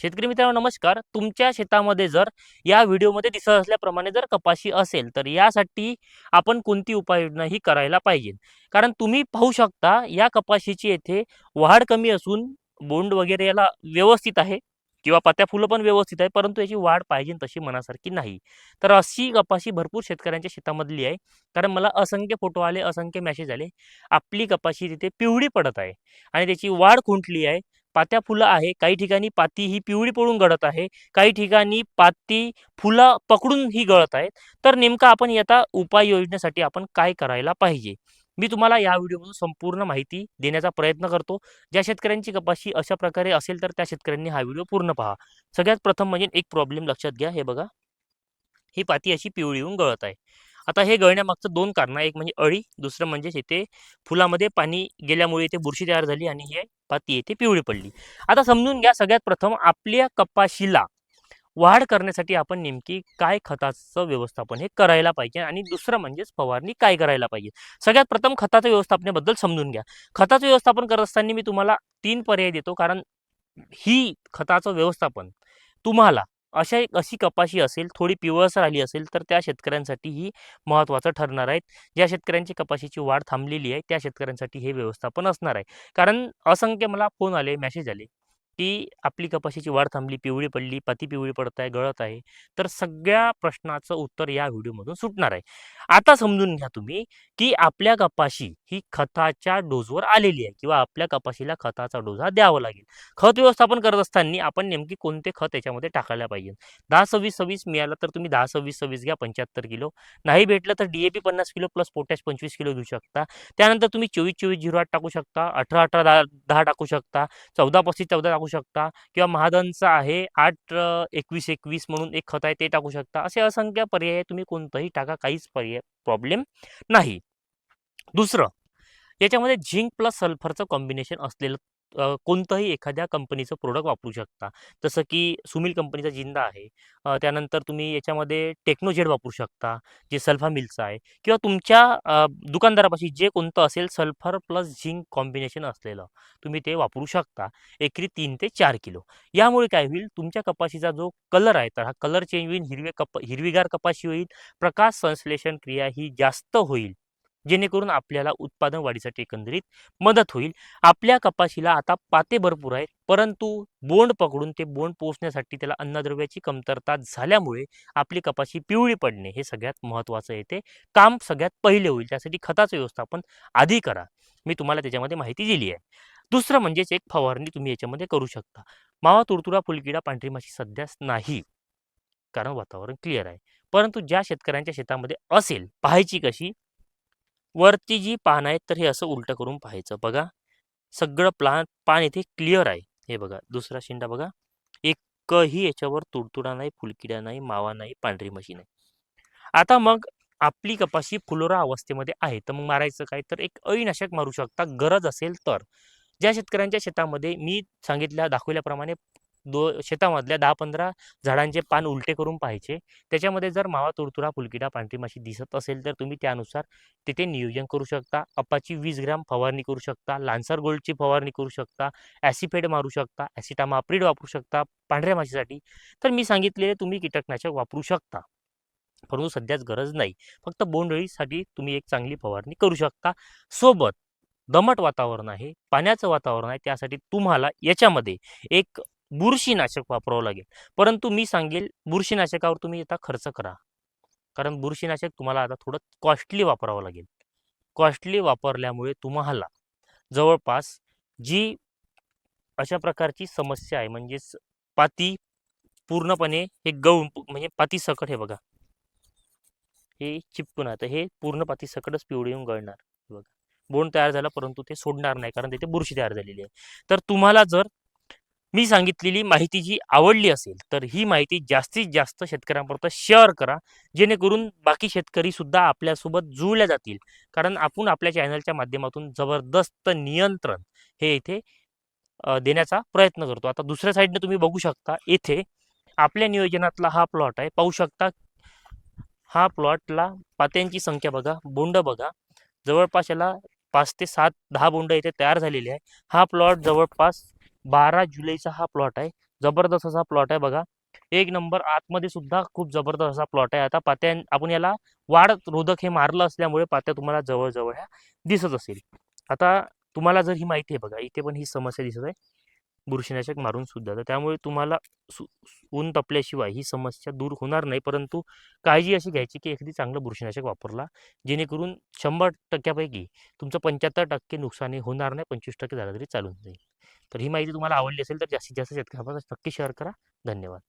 शेतकरी मित्रांनो नमस्कार. तुमच्या शेतामध्ये जर या व्हिडिओमध्ये दिसत असल्याप्रमाणे जर कपाशी असेल तर यासाठी आपण कोणती उपाययोजना ही करायला पाहिजे? कारण तुम्ही पाहू शकता या कपाशीची येथे वाढ कमी असून बोंड वगैरे याला व्यवस्थित आहे किंवा पात्या फुलं पण व्यवस्थित आहे परंतु याची वाढ पाहिजे तशी मनासारखी नाही. तर अशी कपाशी भरपूर शेतकऱ्यांच्या शेतामधली आहे. कारण मला असंख्य फोटो आले असंख्य मॅसेज आले. आपली कपाशी तिथे पिवळी पडत आहे आणि त्याची वाढ खुंटली आहे. पात्या फुलं आहे. काही ठिकाणी पाती ही पिवळी पडून गळत आहे. काही ठिकाणी पाती फुलं पकडून ही गळत आहेत. तर नेमका आपण आता उपाययोजनेसाठी आपण काय करायला पाहिजे? मी तुम्हाला या व्हिडिओमधून संपूर्ण माहिती देण्याचा प्रयत्न करतो. ज्या शेतकऱ्यांची कपाशी अशा प्रकारे असेल तर त्या शेतकऱ्यांनी हा व्हिडिओ पूर्ण पहा. सगळ्यात प्रथम म्हणजे एक प्रॉब्लेम लक्षात घ्या. हे बघा. ही पाती अशी पिवळी होऊन गळत आहे. आता हे गळण्यामागचं दोन कारण एक म्हणजे अळी दुसरं म्हणजे इथे फुलामध्ये पाणी गेल्यामुळे इथे बुरशी तयार झाली आणि हे पाती येथे पिवळी पडली. आता समजून घ्या सगळ्यात प्रथम आपल्या कपाशीला वाढ करण्यासाठी आपण नेमकी काय खताचं व्यवस्थापन हे करायला पाहिजे आणि दुसरं म्हणजेच फवारणी काय करायला पाहिजे. सगळ्यात प्रथम खताचं व्यवस्थापनेबद्दल समजून घ्या. खताचं व्यवस्थापन करत असताना मी तुम्हाला तीन पर्याय देतो. कारण ही खताचं व्यवस्थापन तुम्हाला अशा एक अशी कपाशी असेल थोडी पिवळसर आली असेल तर त्या शेतकऱ्यांसाठी ही महत्त्वाचं ठरणार आहेत ज्या शेतकऱ्यांची कपाशीची वाढ थांबलेली आहे त्या शेतकऱ्यांसाठी हे व्यवस्थापन असणार आहे. कारण असंख्य मला फोन आले मेसेज आले. ती आपली कपाशीची वाढ थांबली पिवळी पडली पाती पिवळी पडत आहे गळत आहे. तर सगळ्या प्रश्नाचं उत्तर या व्हिडिओमधून सुटणार आहे. आता समजून घ्या तुम्ही की आपल्या कपाशी ही खताच्या डोसवर आलेली आहे किंवा आपल्या कपाशीला खताचा डोस हा द्यावा लागेल. खत व्यवस्थापन करत असताना आपण नेमकी कोणते खत याच्यामध्ये टाकायला पाहिजे? दहा सव्वीस सव्वीस मिळालं तर तुम्ही दहा सव्वीस सव्वीस घ्या पंच्याहत्तर किलो. नाही भेटलं तर डीएपी पन्नास किलो प्लस पोटॅश पंचवीस किलो घेऊ शकता. त्यानंतर तुम्ही चोवीस चोवीस झिरो आठ टाकू शकता अठरा अठरा दहा दहा टाकू शकता चौदा पस्तीस चौदा टाकू शकता किंवा महादनचं आहे आठ एकवीस एकवीस म्हणून एक खत आहे ते टाकू शकता. असे असंख्य पर्याय तुम्ही कोणतंही टाका काहीच पर्याय प्रॉब्लेम नाही. दुसरं याच्यामध्ये झिंक प्लस सल्फरचं कॉम्बिनेशन असलेलं कोणतंही एखाद्या कंपनीचं प्रोडक्ट वापरू शकता. जसं की सुमिल कंपनीचा जिंदा आहे. त्यानंतर तुम्ही याच्यामध्ये टेक्नोजेड वापरू शकता जे सल्फा मिलचं आहे. किंवा तुमच्या दुकानदारापाशी जे कोणतं असेल सल्फर प्लस झिंक कॉम्बिनेशन असलेलं तुम्ही ते वापरू शकता. एकरी तीन ते चार किलो. यामुळे काय होईल तुमच्या कपाशीचा जो कलर आहे तर हा कलर चेंज होईल हिरवे कप हिरवीगार कपाशी होईल प्रकाश संश्लेषण क्रिया ही जास्त होईल. जेणेकरून आपल्याला उत्पादन वाढीसाठी एकंदरीत मदत होईल. आपल्या कपाशीला आता पाते भरपूर आहेत परंतु बोंड पकडून ते बोंड पोचण्यासाठी त्याला अन्नद्रव्याची कमतरता झाल्यामुळे आपली कपाशी पिवळी पडणे हे सगळ्यात महत्त्वाचं येते. काम सगळ्यात पहिले होईल त्यासाठी खताचं व्यवस्थापन आधी करा. मी तुम्हाला त्याच्यामध्ये माहिती दिली आहे. दुसरं म्हणजेच एक फवारणी तुम्ही याच्यामध्ये करू शकता. मावा तुडतुडा फुलकिडा पांढरी माशी सध्याच नाही कारण वातावरण क्लिअर आहे. परंतु ज्या शेतकऱ्यांच्या शेतामध्ये असेल पाहायची कशी वरती जी पान आहेत तर हे असं उलटं करून पाहायचं. बघा सगळं प्लान पान इथे क्लिअर आहे. हे बघा दुसरा शेंडा बघा. एकही याच्यावर तुडतुडा नाही फुलकिडा नाही मावा नाही पांढरी मशी नाही. आता मग आपली कपाशी फुलोरा अवस्थेमध्ये आहे तर मग मारायचं काय? तर एक अळीनाशक मारू शकता गरज असेल तर. ज्या शेतकऱ्यांच्या शेतामध्ये मी सांगितल्या दाखवल्याप्रमाणे दो शेतामधल्या दहा पंधरा झाडांचे पान उलटे करून पाहायचे. त्याच्यामध्ये जर मावा तुडतुडा फुलकिडा पांढरी माशी दिसत असेल तर तुम्ही त्यानुसार तिथे नियोजन करू शकता. अप्पाची वीस ग्रॅम फवारणी करू शकता. लान्सर गोल्डची फवारणी करू शकता. ॲसिफेड मारू शकता. ॲसिटामाप्रिड वापरू शकता. पांढऱ्या माशीसाठी. तर मी सांगितलेले तुम्ही कीटकनाशक वापरू शकता. परंतु सध्याच गरज नाही. फक्त बोंडअळीसाठी तुम्ही एक चांगली फवारणी करू शकता. सोबत दमट वातावरण आहे पाण्याचं वातावरण आहे त्यासाठी तुम्हाला याच्यामध्ये एक बुरशीनाशक वापरावं लागेल. परंतु मी सांगेल बुरशीनाशकावर तुम्ही आता खर्च करा. कारण बुरशीनाशक तुम्हाला आता थोडं कॉस्टली वापरावं लागेल. कॉस्टली वापरल्यामुळे तुम्हाला जवळपास जी अशा प्रकारची समस्या आहे म्हणजेच पाती पूर्णपणे हे गहू म्हणजे पाती सकट हे बघा. हे चिपकून आहे तर हे पूर्ण पाती सकटच पिवळी येऊन गळणार. बघा. बोंड तयार झाला परंतु ते सोडणार नाही कारण तिथे बुरशी तयार झालेली आहे. तर तुम्हाला जर मी सांगितलेली माहिती जी आवडली असेल तर ही माहिती जास्तीत जास्त शेतकऱ्यांपर्यंत शेअर करा. जेणेकरून बाकी शेतकरी सुद्धा आपल्यासोबत जुळल्या जातील. कारण आपण आपल्या चॅनलच्या माध्यमातून जबरदस्त नियंत्रण हे इथे देण्याचा प्रयत्न करतो. आता दुसऱ्या साईडने तुम्ही बघू शकता येथे आपल्या नियोजनातला हा प्लॉट आहे. पाहू शकता हा प्लॉटला पात्यांची संख्या बघा बोंड बघा. जवळपास याला पाच ते सात दहा बोंड इथे तयार झालेले आहे. हा प्लॉट जवळपास बारा जुलैचा हा प्लॉट आहे. जबरदस्त असा प्लॉट आहे बघा. एक नंबर आतमध्ये सुद्धा खूप जबरदस्त असा प्लॉट आहे. आता पात्या आपण याला वाढ रोधक हे मारलं असल्यामुळे पात्या तुम्हाला जवळजवळ ह्या दिसत असेल. आता तुम्हाला जर ही माहिती आहे बघा इथे पण ही समस्या दिसत आहे. बुरशीनाशक मारून सुद्धा. तर त्यामुळे तुम्हाला सु ऊन तपल्याशिवाय ही समस्या दूर होणार नाही. परंतु काळजी अशी घ्यायची की एखादी चांगलं बुरशीनाशक वापरला. जेणेकरून शंभर टक्क्यापैकी तुमचं पंच्याहत्तर टक्के नुकसानी होणार नाही पंचवीस टक्के झालं तरी चालून जाईल. तर ही माहिती तुम्हाला आवडली असेल तर जास्तीत जास्त शेतकऱ्यांपर्यंत नक्की शेअर करा. धन्यवाद.